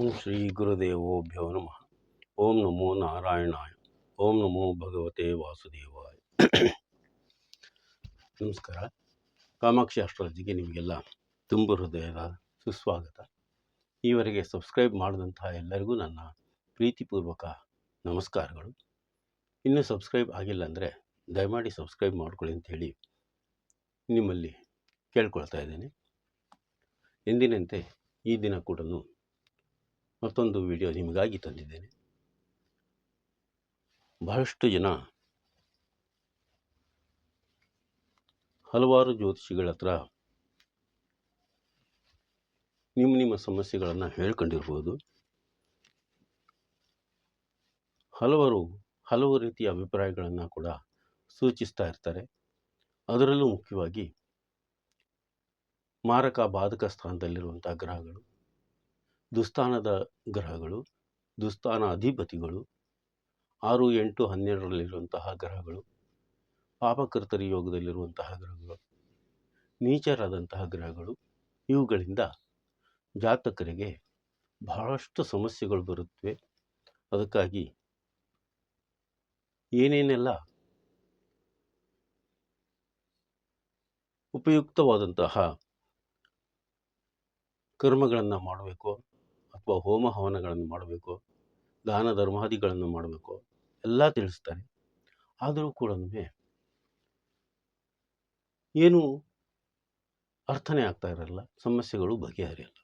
ಓಂ ಶ್ರೀ ಗುರುದೇವೋಭ್ಯೋ ನಮಃ. ಓಂ ನಮೋ ನಾರಾಯಣಾಯ. ಓಂ ನಮೋ ಭಗವತೆ ವಾಸುದೇವಾಯ. ನಮಸ್ಕಾರ. ಕಾಮಾಕ್ಷಿ ಅಸ್ಟ್ರಾಲಜಿಗೆ ನಿಮಗೆಲ್ಲ ತುಂಬು ಹೃದಯದ ಸುಸ್ವಾಗತ. ಈವರೆಗೆ ಸಬ್ಸ್ಕ್ರೈಬ್ ಮಾಡಿದಂತಹ ಎಲ್ಲರಿಗೂ ನನ್ನ ಪ್ರೀತಿಪೂರ್ವಕ ನಮಸ್ಕಾರಗಳು. ಇನ್ನೂ ಸಬ್ಸ್ಕ್ರೈಬ್ ಆಗಿಲ್ಲ ಅಂದರೆ ದಯಮಾಡಿ ಸಬ್ಸ್ಕ್ರೈಬ್ ಮಾಡ್ಕೊಳ್ಳಿ ಅಂತೇಳಿ ನಿಮ್ಮಲ್ಲಿ ಕೇಳ್ಕೊಳ್ತಾ ಇದ್ದೇನೆ. ಎಂದಿನಂತೆ ಈ ದಿನ ಕೂಡ ಮತ್ತೊಂದು ವಿಡಿಯೋ ನಿಮಗಾಗಿ ತಂದಿದ್ದೇನೆ. ಬಹಳಷ್ಟು ಜನ ಹಲವಾರು ಜ್ಯೋತಿಷಿಗಳ ಹತ್ರ ನಿಮ್ಮ ನಿಮ್ಮ ಸಮಸ್ಯೆಗಳನ್ನು ಹೇಳ್ಕೊಂಡಿರ್ಬೋದು. ಹಲವರು, ಹಲವು ರೀತಿಯ ಅಭಿಪ್ರಾಯಗಳನ್ನು ಕೂಡ ಸೂಚಿಸ್ತಾ ಇರ್ತಾರೆ. ಅದರಲ್ಲೂ ಮುಖ್ಯವಾಗಿ ಮಾರಕ ಬಾಧಕ ಸ್ಥಾನದಲ್ಲಿರುವಂಥ ಗ್ರಹಗಳು. ದುಸ್ಥಾನದ ಗ್ರಹಗಳು, ದುಸ್ಥಾನ ಅಧಿಪತಿಗಳು, ಆರು ಎಂಟು ಹನ್ನೆರಡರಲ್ಲಿರುವಂತಹ ಗ್ರಹಗಳು ಪಾಪಕರ್ತರಿ ಯೋಗದಲ್ಲಿರುವಂತಹ ಗ್ರಹಗಳು, ನೀಚರಾದಂತಹ ಗ್ರಹಗಳು, ಇವುಗಳಿಂದ ಜಾತಕರಿಗೆ ಬಹಳಷ್ಟು ಸಮಸ್ಯೆಗಳು ಬರುತ್ತವೆ. ಅದಕ್ಕಾಗಿ ಏನೇನೆಲ್ಲ ಉಪಯುಕ್ತವಾದಂತಹ ಕರ್ಮಗಳನ್ನು ಮಾಡಬೇಕು ಅಥವಾ ಹೋಮ ಹವನಗಳನ್ನು ಮಾಡಬೇಕು, ದಾನ ಧರ್ಮಾದಿಗಳನ್ನು ಮಾಡಬೇಕು, ಎಲ್ಲ ತಿಳಿಸ್ತಾರೆ. ಆದರೂ ಕೂಡ ಏನು ಅರ್ಥನೇ ಆಗ್ತಾ ಇರಲ್ಲ, ಸಮಸ್ಯೆಗಳು ಬಗೆಹರಿಯಲ್ಲ.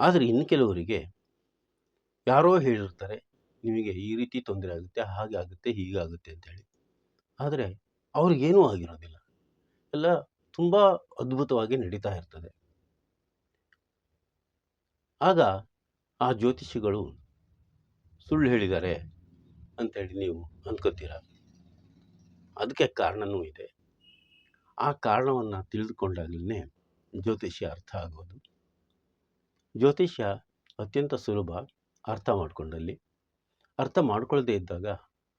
ಆದರೆ ಇನ್ನು ಕೆಲವರಿಗೆ ಯಾರೋ ಹೇಳಿರ್ತಾರೆ, ನಿಮಗೆ ಈ ರೀತಿ ತೊಂದರೆ ಆಗುತ್ತೆ, ಹಾಗೆ ಆಗುತ್ತೆ ಹೀಗಾಗುತ್ತೆ ಅಂತೇಳಿ ಆದರೆ ಅವ್ರಿಗೇನೂ ಆಗಿರೋದಿಲ್ಲ. ಎಲ್ಲ ತುಂಬ ಅದ್ಭುತವಾಗಿ ನಡೀತಾ ಇರ್ತದೆ. ಆಗ ಆ ಜ್ಯೋತಿಷಿಗಳು ಸುಳ್ಳು ಹೇಳಿದ್ದಾರೆ ಅಂತೇಳಿ ನೀವು ಅಂದ್ಕೋತೀರ? ಅದಕ್ಕೆ ಕಾರಣವೂ ಇದೆ. ಆ ಕಾರಣವನ್ನು ತಿಳಿದುಕೊಂಡಾಗಲೇ ಜ್ಯೋತಿಷ್ಯ ಅರ್ಥ ಆಗೋದು. ಜ್ಯೋತಿಷ್ಯ ಅತ್ಯಂತ ಸುಲಭ ಅರ್ಥ ಮಾಡಿಕೊಂಡಲ್ಲಿ. ಅರ್ಥ ಮಾಡಿಕೊಳ್ಳದೇ ಇದ್ದಾಗ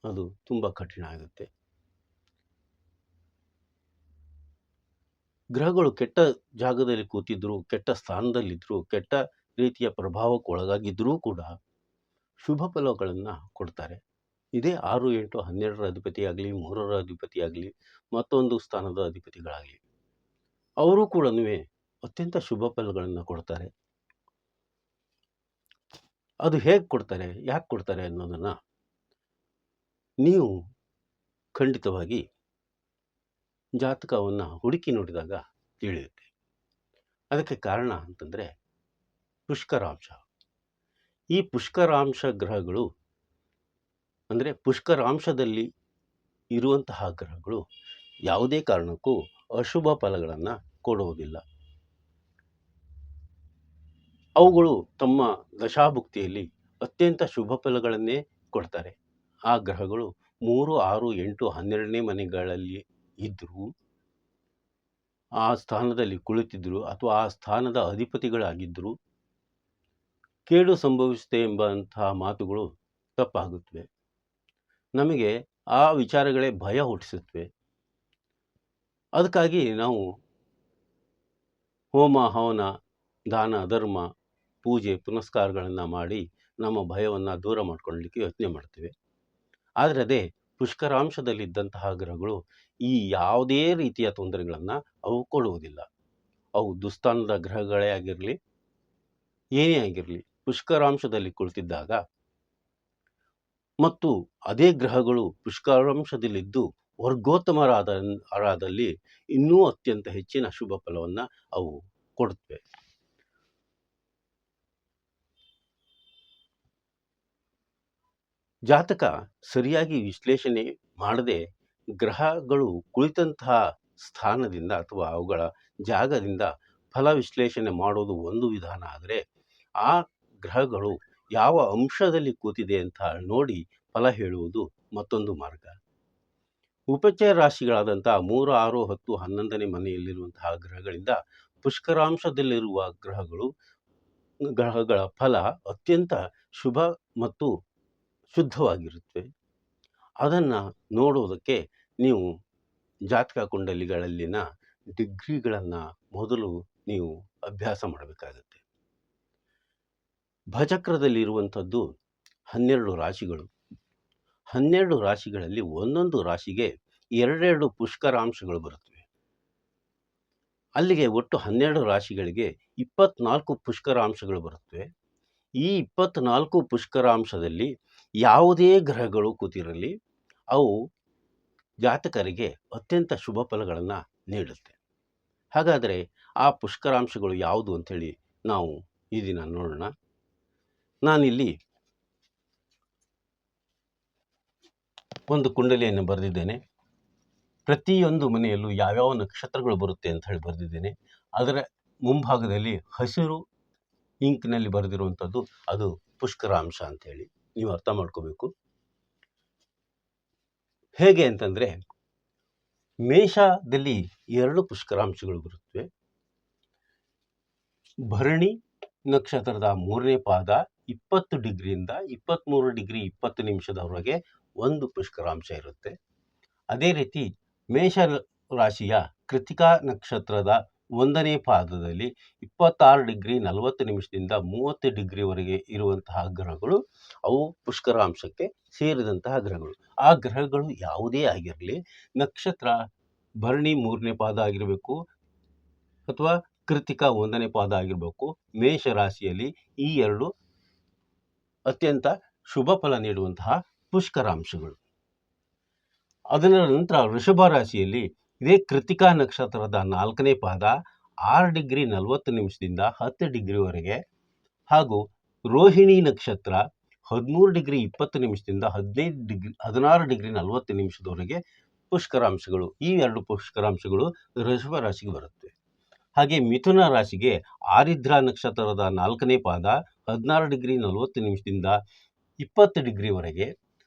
ಅದು ತುಂಬ ಕಠಿಣ ಆಗುತ್ತೆ. ಗ್ರಹಗಳು ಕೆಟ್ಟ ಜಾಗದಲ್ಲಿ ಕೂತಿದ್ರು, ಕೆಟ್ಟ ಸ್ಥಾನದಲ್ಲಿದ್ದರು ಕೆಟ್ಟ ರೀತಿಯ ಪ್ರಭಾವಕ್ಕೆ ಒಳಗಾಗಿದ್ದರೂ ಕೂಡ ಶುಭ ಫಲಗಳನ್ನು ಕೊಡ್ತಾರೆ. ಇದೇ ಆರು, ಎಂಟು, ಹನ್ನೆರಡರ ಅಧಿಪತಿಯಾಗಲಿ, ಮೂರರ ಅಧಿಪತಿಯಾಗಲಿ, ಮತ್ತೊಂದು ಸ್ಥಾನದ ಅಧಿಪತಿಗಳಾಗಲಿ, ಅವರು ಕೂಡ ಅತ್ಯಂತ ಶುಭ ಫಲಗಳನ್ನು ಕೊಡ್ತಾರೆ. ಅದು ಹೇಗೆ ಕೊಡ್ತಾರೆ, ಯಾಕೆ ಕೊಡ್ತಾರೆ ಅನ್ನೋದನ್ನು ನೀವು ಖಂಡಿತವಾಗಿ ಜಾತಕವನ್ನು ಹುಡುಕಿ ನೋಡಿದಾಗ ತಿಳಿಯುತ್ತೆ. ಅದಕ್ಕೆ ಕಾರಣ ಅಂತಂದರೆ ಪುಷ್ಕರಾಂಶ. ಈ ಪುಷ್ಕರಾಂಶ ಗ್ರಹಗಳು ಅಂದರೆ ಪುಷ್ಕರಾಂಶದಲ್ಲಿ ಇರುವಂತಹ ಗ್ರಹಗಳು ಯಾವುದೇ ಕಾರಣಕ್ಕೂ ಅಶುಭ ಫಲಗಳನ್ನು ಕೊಡುವುದಿಲ್ಲ. ಅವುಗಳು ತಮ್ಮ ದಶಾಭುಕ್ತಿಯಲ್ಲಿ ಅತ್ಯಂತ ಶುಭ ಫಲಗಳನ್ನೇ ಕೊಡ್ತಾರೆ. ಆ ಗ್ರಹಗಳು ಮೂರು, ಆರು, ಎಂಟು, ಹನ್ನೆರಡನೇ ಮನೆಗಳಲ್ಲಿ ಇದ್ದರೂ ಆ ಸ್ಥಾನದಲ್ಲಿ ಕುಳಿತಿದ್ದರು ಅಥವಾ ಆ ಸ್ಥಾನದ ಅಧಿಪತಿಗಳಾಗಿದ್ದರು ಕೇಡು ಸಂಭವಿಸುತ್ತೆ ಎಂಬಂತಹ ಮಾತುಗಳು ತಪ್ಪಾಗುತ್ತವೆ. ನಮಗೆ ಆ ವಿಚಾರಗಳೇ ಭಯ ಹುಟ್ಟಿಸುತ್ತವೆ. ಅದಕ್ಕಾಗಿ ನಾವು ಹೋಮ, ಹವನ, ದಾನ, ಧರ್ಮ, ಪೂಜೆ, ಪುನಸ್ಕಾರಗಳನ್ನು ಮಾಡಿ ನಮ್ಮ ಭಯವನ್ನು ದೂರ ಮಾಡ್ಕೊಳ್ಳಲಿಕ್ಕೆ ಯೋಚನೆ ಮಾಡ್ತೇವೆ. ಆದರೆ ಅದೇ ಪುಷ್ಕರಾಂಶದಲ್ಲಿದ್ದಂತಹ ಗ್ರಹಗಳು ಈ ಯಾವುದೇ ರೀತಿಯ ತೊಂದರೆಗಳನ್ನು ಅವು ಕೊಡುವುದಿಲ್ಲ. ಅವು ದುಸ್ತಾನದ ಗ್ರಹಗಳೇ ಆಗಿರಲಿ, ಏನೇ ಆಗಿರಲಿ ಪುಷ್ಕರಾಂಶದಲ್ಲಿ ಕುಳಿತಿದ್ದಾಗ ಮತ್ತು ಅದೇ ಗ್ರಹಗಳು ಪುಷ್ಕರಾಂಶದಲ್ಲಿದ್ದು ವರ್ಗೋತ್ತಮರಾದ ರಾದಲ್ಲಿ ಇನ್ನೂ ಅತ್ಯಂತ ಹೆಚ್ಚಿನ ಶುಭ ಫಲವನ್ನು ಅವು ಕೊಡುತ್ತವೆ. ಜಾತಕ ಸರಿಯಾಗಿ ವಿಶ್ಲೇಷಣೆ ಮಾಡದೆ ಗ್ರಹಗಳು ಕುಳಿತಂತಹ ಸ್ಥಾನದಿಂದ ಅಥವಾ ಅವುಗಳ ಜಾಗದಿಂದ ಫಲ ವಿಶ್ಲೇಷಣೆ ಮಾಡೋದು ಒಂದು ವಿಧಾನ ಆದರೆ ಆ ಗ್ರಹಗಳು ಯಾವ ಅಂಶದಲ್ಲಿ ಕೂತಿದೆ ಅಂತ ನೋಡಿ ಫಲ ಹೇಳುವುದು ಮತ್ತೊಂದು ಮಾರ್ಗ. ಉಪಚಯ ರಾಶಿಗಳಾದಂಥ ಮೂರು, ಆರು, ಹತ್ತು, ಹನ್ನೊಂದನೇ ಮನೆಯಲ್ಲಿರುವಂತಹ ಗ್ರಹಗಳಿಂದ ಪುಷ್ಕರಾಂಶದಲ್ಲಿರುವ ಗ್ರಹಗಳು ಗ್ರಹಗಳ ಫಲ ಅತ್ಯಂತ ಶುಭ ಮತ್ತು ಶುದ್ಧವಾಗಿರುತ್ತವೆ. ಅದನ್ನು ನೋಡುವುದಕ್ಕೆ ನೀವು ಜಾತಕ ಕುಂಡಲಿಗಳಲ್ಲಿನ ಡಿಗ್ರಿಗಳನ್ನು ಮೊದಲು ನೀವು ಅಭ್ಯಾಸ ಮಾಡಬೇಕಾಗತ್ತೆ. ಭಚಕ್ರದಲ್ಲಿರುವಂಥದ್ದು ಹನ್ನೆರಡು ರಾಶಿಗಳು. ಹನ್ನೆರಡು ರಾಶಿಗಳಲ್ಲಿ ಒಂದೊಂದು ರಾಶಿಗೆ ಎರಡೆರಡು ಪುಷ್ಕರಾಂಶಗಳು ಬರುತ್ತವೆ. ಅಲ್ಲಿಗೆ ಒಟ್ಟು ಹನ್ನೆರಡು ರಾಶಿಗಳಿಗೆ ಇಪ್ಪತ್ನಾಲ್ಕು ಪುಷ್ಕರಾಂಶಗಳು ಬರುತ್ತವೆ. ಈ ಇಪ್ಪತ್ನಾಲ್ಕು ಪುಷ್ಕರಾಂಶದಲ್ಲಿ ಯಾವುದೇ ಗ್ರಹಗಳು ಕೂತಿರಲಿ, ಅವು ಜಾತಕರಿಗೆ ಅತ್ಯಂತ ಶುಭ ಫಲಗಳನ್ನು ನೀಡುತ್ತೆ. ಹಾಗಾದರೆ ಆ ಪುಷ್ಕರಾಂಶಗಳು ಯಾವುದು ಅಂಥೇಳಿ ನಾವು ಈ ದಿನ ನೋಡೋಣ. ನಾನಿಲ್ಲಿ ಒಂದು ಕುಂಡಲಿಯನ್ನು ಬರೆದಿದ್ದೇನೆ. ಪ್ರತಿಯೊಂದು ಮನೆಯಲ್ಲೂ ಯಾವ್ಯಾವ ನಕ್ಷತ್ರಗಳು ಬರುತ್ತೆ ಅಂತ ಹೇಳಿ ಬರೆದಿದ್ದೇನೆ. ಅದರ ಮುಂಭಾಗದಲ್ಲಿ ಹಸಿರು ಇಂಕ್ನಲ್ಲಿ ಬರೆದಿರುವಂಥದ್ದು ಅದು ಪುಷ್ಕರಾಂಶ ಅಂತೇಳಿ ನೀವು ಅರ್ಥ ಮಾಡ್ಕೋಬೇಕು. ಹೇಗೆ ಅಂತಂದರೆ ಮೇಷದಲ್ಲಿ ಎರಡು ಪುಷ್ಕರಾಂಶಗಳು ಬರುತ್ತವೆ. ಭರಣಿ ನಕ್ಷತ್ರದ ಮೂರನೇ ಪಾದ ಇಪ್ಪತ್ತು ಡಿಗ್ರಿಯಿಂದ ಇಪ್ಪತ್ತ್ಮೂರು ಡಿಗ್ರಿ ಇಪ್ಪತ್ತು ನಿಮಿಷದವರೆಗೆ ಒಂದು ಪುಷ್ಕರಾಂಶ ಇರುತ್ತೆ. ಅದೇ ರೀತಿ ಮೇಷ ರಾಶಿಯ ಕೃತಿಕಾ ನಕ್ಷತ್ರದ ಒಂದನೇ ಪಾದದಲ್ಲಿ ಇಪ್ಪತ್ತಾರು ಡಿಗ್ರಿ ನಲವತ್ತು ನಿಮಿಷದಿಂದ ಮೂವತ್ತು ಡಿಗ್ರಿವರೆಗೆ ಇರುವಂತಹ ಗ್ರಹಗಳು, ಅವು ಪುಷ್ಕರಾಂಶಕ್ಕೆ ಸೇರಿದಂತಹ ಗ್ರಹಗಳು. ಆ ಗ್ರಹಗಳು ಯಾವುದೇ ಆಗಿರಲಿ, ನಕ್ಷತ್ರ ಭರಣಿ ಮೂರನೇ ಪಾದ ಆಗಿರಬೇಕು ಅಥವಾ ಕೃತಿಕಾ ಒಂದನೇ ಪಾದ ಆಗಿರಬೇಕು, ಮೇಷ ರಾಶಿಯಲ್ಲಿ ಈ ಎರಡು ಅತ್ಯಂತ ಶುಭ ಫಲ ನೀಡುವಂತಹ ಪುಷ್ಕರಾಂಶಗಳು. ಅದರ ನಂತರ ವೃಷಭ ರಾಶಿಯಲ್ಲಿ ಇದೇ ಕೃತಿಕಾ ನಕ್ಷತ್ರದ ನಾಲ್ಕನೇ ಪಾದ ಆರು ಡಿಗ್ರಿ ನಲವತ್ತು ನಿಮಿಷದಿಂದ ಹತ್ತು ಡಿಗ್ರಿವರೆಗೆ ಹಾಗೂ ರೋಹಿಣಿ ನಕ್ಷತ್ರ ಹದಿಮೂರು ಡಿಗ್ರಿ ಇಪ್ಪತ್ತು ನಿಮಿಷದಿಂದ ಹದಿನೈದು ಡಿಗ್ರಿ, ಹದಿನಾರು ಡಿಗ್ರಿ ನಲವತ್ತು ನಿಮಿಷದವರೆಗೆ ಪುಷ್ಕರಾಂಶಗಳು. ಈ ಎರಡು ಪುಷ್ಕರಾಂಶಗಳು ವೃಷಭ ರಾಶಿಗೆ ಬರುತ್ತೆ. ಹಾಗೆ ಮಿಥುನ ರಾಶಿಗೆ ಆರಿದ್ರ ನಕ್ಷತ್ರದ ನಾಲ್ಕನೇ ಪಾದ ಹದಿನಾರು ಡಿಗ್ರಿ ನಲವತ್ತು ನಿಮಿಷದಿಂದ ಇಪ್ಪತ್ತು ಡಿಗ್ರಿವರೆಗೆ,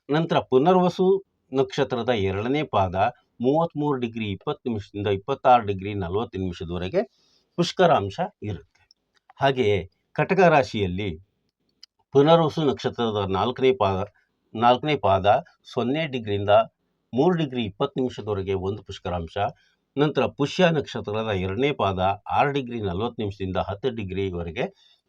ನಂತರ ಪುನರ್ವಸು ನಕ್ಷತ್ರದ ಎರಡನೇ ಪಾದ ಮೂವತ್ತ್ಮೂರು ಡಿಗ್ರಿ ಇಪ್ಪತ್ತು ನಿಮಿಷದಿಂದ ಇಪ್ಪತ್ತಾರು ಡಿಗ್ರಿ ನಲವತ್ತು ನಿಮಿಷದವರೆಗೆ ಪುಷ್ಕರಾಂಶ ಇರುತ್ತೆ. ಹಾಗೆಯೇ ಕಟಕ ರಾಶಿಯಲ್ಲಿ ಪುನರ್ವಸು ನಕ್ಷತ್ರದ ನಾಲ್ಕನೇ ಪಾದ ನಾಲ್ಕನೇ ಪಾದ ಸೊನ್ನೆ ಡಿಗ್ರಿಯಿಂದ ಮೂರು ಡಿಗ್ರಿ ಇಪ್ಪತ್ತು ನಿಮಿಷದವರೆಗೆ ಒಂದು ಪುಷ್ಕರಾಂಶ, ನಂತರ ಪುಷ್ಯ ನಕ್ಷತ್ರದ ಎರಡನೇ ಪಾದ ಆರು ಡಿಗ್ರಿ ನಲವತ್ತು ನಿಮಿಷದಿಂದ ಹತ್ತು ಡಿಗ್ರಿವರೆಗೆ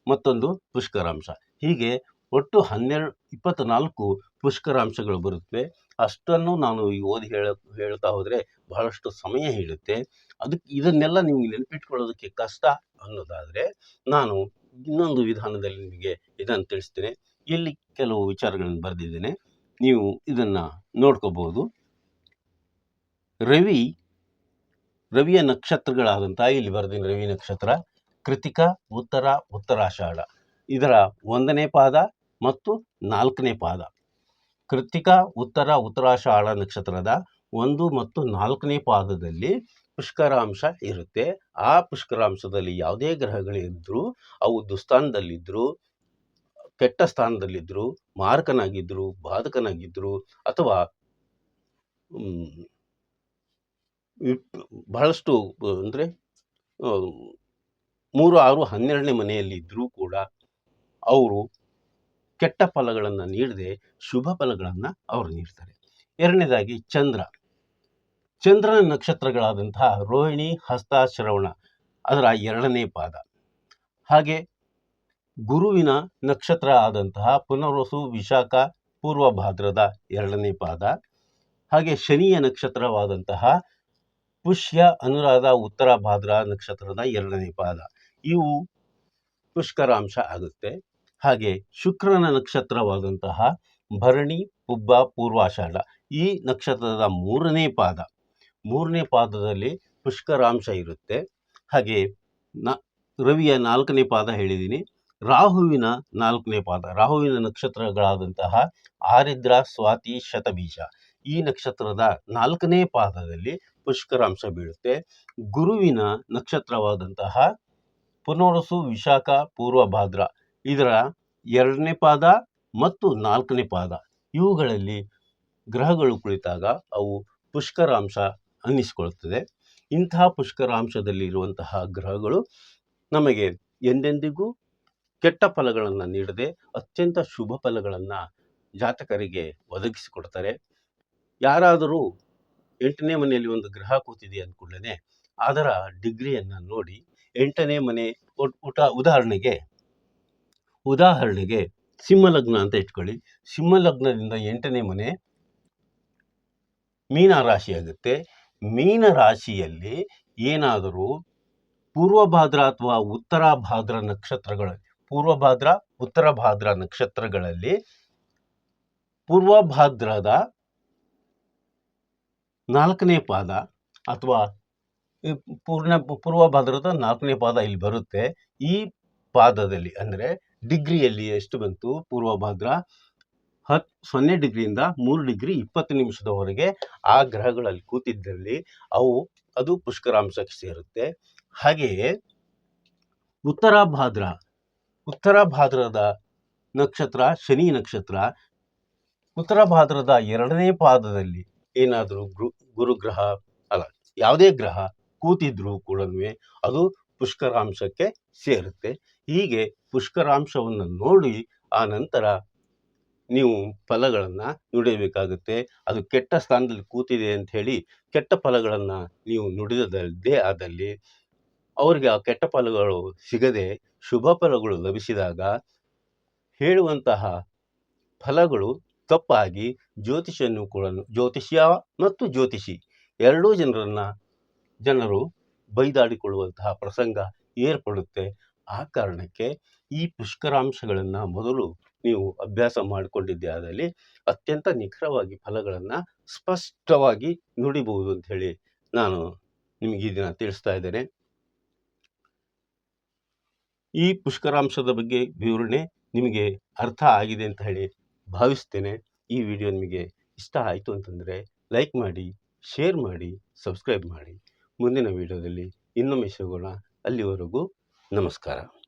ಮತ್ತೊಂದು ಪುಷ್ಕರಾಂಶ. ಹೀಗೆ ಒಟ್ಟು ಹನ್ನೆರಡು ಇಪ್ಪತ್ತ್ನಾಲ್ಕು ಪುಷ್ಕರಾಂಶಗಳು ಬರುತ್ತವೆ. ಅಷ್ಟನ್ನು ನಾನು ಈ ಓದಿ ಹೇಳ, ಹೇಳ್ತಾ ಹೋದರೆ ಬಹಳಷ್ಟು ಸಮಯ ಹಿಡಿಯುತ್ತೆ. ಅದಕ್ಕೆ ಇದನ್ನೆಲ್ಲ ನಿಮಗೆ ನೆನಪಿಟ್ಕೊಳ್ಳೋದಕ್ಕೆ ಕಷ್ಟ ಅನ್ನೋದಾದರೆ ನಾನು ಇನ್ನೊಂದು ವಿಧಾನದಲ್ಲಿ ನಿಮಗೆ ಇದನ್ನು ತಿಳಿಸ್ತೇನೆ. ಇಲ್ಲಿ ಕೆಲವು ವಿಚಾರಗಳನ್ನು ಬರೆದಿದ್ದೇನೆ. ನೀವು ಇದನ್ನು ನೋಡ್ಕೋಬೋದು. ರವಿ, ರವಿಯ ನಕ್ಷತ್ರಗಳಾದಂಥ ಇಲ್ಲಿ ಬರೆದಿನ ರವಿ ನಕ್ಷತ್ರ. ಕೃತಿಕ, ಉತ್ತರ, ಉತ್ತರಾಷಾಢ. ಇದರ ಒಂದನೇ ಪಾದ ಮತ್ತು ನಾಲ್ಕನೇ ಪಾದ. ಕೃತಿಕ, ಉತ್ತರ, ಉತ್ತರಾಷಾಢ ನಕ್ಷತ್ರದ ಒಂದು ಮತ್ತು ನಾಲ್ಕನೇ ಪಾದದಲ್ಲಿ ಪುಷ್ಕರಾಂಶ ಇರುತ್ತೆ. ಆ ಪುಷ್ಕರಾಂಶದಲ್ಲಿ ಯಾವುದೇ ಗ್ರಹಗಳಿದ್ದರೂ ಅವು ದುಸ್ಥಾನದಲ್ಲಿದ್ದರೂ ಕೆಟ್ಟ ಸ್ಥಾನದಲ್ಲಿದ್ದರು ಮಾರಕನಾಗಿದ್ದರು ಬಾಧಕನಾಗಿದ್ದರು ಅಥವಾ ಬಹಳಷ್ಟು, ಅಂದರೆ ಮೂರು, ಆರು, ಹನ್ನೆರಡನೇ ಮನೆಯಲ್ಲಿ ಇದ್ದರೂ ಕೂಡ ಅವರು ಕೆಟ್ಟ ಫಲಗಳನ್ನು ನೀಡದೆ ಶುಭ ಫಲಗಳನ್ನು ಅವರು ನೀಡ್ತಾರೆ. ಎರಡನೇದಾಗಿ ಚಂದ್ರ. ಚಂದ್ರನ ನಕ್ಷತ್ರಗಳಾದಂತಹ ರೋಹಿಣಿ, ಹಸ್ತ, ಶ್ರವಣ ಅದರ ಎರಡನೇ ಪಾದ. ಹಾಗೆ ಗುರುವಿನ ನಕ್ಷತ್ರ ಆದಂತಹ ಪುನರ್ವಸು, ವಿಶಾಖ ಪೂರ್ವ ಭಾದ್ರದ ಎರಡನೇ ಪಾದ. ಹಾಗೆ ಶನಿಯ ನಕ್ಷತ್ರವಾದಂತಹ ಪುಷ್ಯ, ಅನುರಾಧ ಉತ್ತರ ಭಾದ್ರ ನಕ್ಷತ್ರದ ಎರಡನೇ ಪಾದ. ಇವು ಪುಷ್ಕರಾಂಶ ಆಗುತ್ತೆ. ಹಾಗೆ ಶುಕ್ರನ ನಕ್ಷತ್ರವಾದಂತಹ ಭರಣಿ, ಪುಬ್ಬ, ಪೂರ್ವಾಷಾಢ ಈ ನಕ್ಷತ್ರದ ಮೂರನೇ ಪಾದ. ಮೂರನೇ ಪಾದದಲ್ಲಿ ಪುಷ್ಕರಾಂಶ ಇರುತ್ತೆ. ಹಾಗೆ ನ ರವಿಯ ನಾಲ್ಕನೇ ಪಾದ ಹೇಳಿದ್ದೀನಿ ರಾಹುವಿನ ನಾಲ್ಕನೇ ಪಾದ. ರಾಹುವಿನ ನಕ್ಷತ್ರಗಳಾದಂತಹ ಆರಿದ್ರ, ಸ್ವಾತಿ, ಶತಬೀಜ ಈ ನಕ್ಷತ್ರದ ನಾಲ್ಕನೇ ಪಾದದಲ್ಲಿ ಪುಷ್ಕರಾಂಶ ಬೀಳುತ್ತೆ. ಗುರುವಿನ ನಕ್ಷತ್ರವಾದಂತಹ ಪುನರ್ವಸು ವಿಶಾಖ, ಪೂರ್ವ ಭಾದ್ರ ಇದರ ಎರಡನೇ ಪಾದ ಮತ್ತು ನಾಲ್ಕನೇ ಪಾದ. ಇವುಗಳಲ್ಲಿ ಗ್ರಹಗಳು ಕುಳಿತಾಗ ಅವು ಪುಷ್ಕರಾಂಶ ಅನ್ನಿಸಿಕೊಳ್ಳುತ್ತದೆ. ಇಂತಹ ಪುಷ್ಕರಾಂಶದಲ್ಲಿ ಇರುವಂತಹ ಗ್ರಹಗಳು ನಮಗೆ ಎಂದೆಂದಿಗೂ ಕೆಟ್ಟ ಫಲಗಳನ್ನು ನೀಡದೆ ಅತ್ಯಂತ ಶುಭ ಫಲಗಳನ್ನು ಜಾತಕರಿಗೆ ಒದಗಿಸಿಕೊಡ್ತಾರೆ. ಯಾರಾದರೂ ಎಂಟನೇ ಮನೆಯಲ್ಲಿ ಒಂದು ಗ್ರಹ ಕೂತಿದೆ ಅಂದ್ಕೂಡಲೇ ಅದರ ಡಿಗ್ರಿಯನ್ನು ನೋಡಿ ಎಂಟನೇ ಮನೆ ಉಟ ಉದಾಹರಣೆಗೆ ಉದಾಹರಣೆಗೆ ಸಿಂಹಲಗ್ನ ಅಂತ ಇಟ್ಕೊಳ್ಳಿ. ಸಿಂಹಲಗ್ನದಿಂದ ಎಂಟನೇ ಮನೆ ಮೀನ ರಾಶಿ ಆಗುತ್ತೆ. ಮೀನ ರಾಶಿಯಲ್ಲಿ ಏನಾದರೂ ಪೂರ್ವಭಾದ್ರ ಅಥವಾ ಉತ್ತರ ಭಾದ್ರ ನಕ್ಷತ್ರಗಳಲ್ಲಿ ಪೂರ್ವಭಾದ್ರ ಉತ್ತರ ಭಾದ್ರ ನಕ್ಷತ್ರಗಳಲ್ಲಿ ಪೂರ್ವಭಾದ್ರದ ನಾಲ್ಕನೇ ಪಾದ ಅಥವಾ ಪೂರ್ಣ ಪೂರ್ವ ಭಾದ್ರದ ನಾಲ್ಕನೇ ಪಾದ ಇಲ್ಲಿ ಬರುತ್ತೆ. ಈ ಪಾದದಲ್ಲಿ ಅಂದರೆ ಡಿಗ್ರಿಯಲ್ಲಿ ಎಷ್ಟು ಬಂತು? ಪೂರ್ವ ಭಾದ್ರ ಹತ್ ಸೊನ್ನೆ ಡಿಗ್ರಿಯಿಂದ ಮೂರು ಡಿಗ್ರಿ ಇಪ್ಪತ್ತು ನಿಮಿಷದವರೆಗೆ ಆ ಗ್ರಹಗಳಲ್ಲಿ ಕೂತಿದ್ದಲ್ಲಿ ಅವು ಅದು ಪುಷ್ಕರಾಂಶಕ್ಕೆ ಸೇರುತ್ತೆ. ಹಾಗೆಯೇ ಉತ್ತರ ಭಾದ್ರ, ಉತ್ತರ ಭಾದ್ರದ ನಕ್ಷತ್ರ, ಶನಿ ನಕ್ಷತ್ರ ಉತ್ತರ ಭಾದ್ರದ ಎರಡನೇ ಪಾದದಲ್ಲಿ ಏನಾದರೂ ಗುರು ಗುರುಗ್ರಹ ಅಲ್ಲ, ಯಾವುದೇ ಗ್ರಹ ಕೂತಿದ್ರು ಕೂಡ ಅದು ಪುಷ್ಕರಾಂಶಕ್ಕೆ ಸೇರುತ್ತೆ. ಹೀಗೆ ಪುಷ್ಕರಾಂಶವನ್ನು ನೋಡಿ ಆ ನಂತರ ನೀವು ಫಲಗಳನ್ನು ನುಡಿಯಬೇಕಾಗುತ್ತೆ. ಅದು ಕೆಟ್ಟ ಸ್ಥಾನದಲ್ಲಿ ಕೂತಿದೆ ಅಂತ ಹೇಳಿ ಕೆಟ್ಟ ಫಲಗಳನ್ನು ನೀವು ನುಡಿದದೇ ಆದಲ್ಲಿ ಅವರಿಗೆ ಆ ಕೆಟ್ಟ ಫಲಗಳು ಸಿಗದೆ ಶುಭ ಫಲಗಳು ಲಭಿಸಿದಾಗ ಹೇಳುವಂತಹ ಫಲಗಳು ತಪ್ಪಾಗಿ ಜ್ಯೋತಿಷಿಯನ್ನು ಕೂಡ ಜ್ಯೋತಿಷ್ಯ ಮತ್ತು ಜ್ಯೋತಿಷಿ ಎರಡೂ ಜನರನ್ನು ಜನರು ಬೈದಾಡಿಕೊಳ್ಳುವಂತಹ ಪ್ರಸಂಗ ಏರ್ಪಡುತ್ತೆ. ಆ ಕಾರಣಕ್ಕೆ ಈ ಪುಷ್ಕರಾಂಶಗಳನ್ನು ಮೊದಲು ನೀವು ಅಭ್ಯಾಸ ಮಾಡಿಕೊಂಡಿದ್ದೆ ಆದಲ್ಲಿ ಅತ್ಯಂತ ನಿಖರವಾಗಿ ಫಲಗಳನ್ನು ಸ್ಪಷ್ಟವಾಗಿ ನುಡಿಬಹುದು ಅಂತ ಹೇಳಿ ನಾನು ನಿಮಗೆ ಈ ದಿನ ತಿಳಿಸ್ತಾ ಇದ್ದೇನೆ. ಈ ಪುಷ್ಕರಾಂಶದ ಬಗ್ಗೆ ವಿವರಣೆ ನಿಮಗೆ ಅರ್ಥ ಆಗಿದೆ ಅಂತ ಹೇಳಿ ಭಾವಿಸ್ತೇನೆ. ಈ ವಿಡಿಯೋ ನಿಮಗೆ ಇಷ್ಟ ಆಯಿತು ಅಂತಂದರೆ ಲೈಕ್ ಮಾಡಿ, ಶೇರ್ ಮಾಡಿ, ಸಬ್ಸ್ಕ್ರೈಬ್ ಮಾಡಿ. ಮುಂದಿನ ವಿಡಿಯೋದಲ್ಲಿ ಇನ್ನೊಮ್ಮೆ ಸಿಗೋಣ. ಅಲ್ಲಿವರೆಗೂ ನಮಸ್ಕಾರ.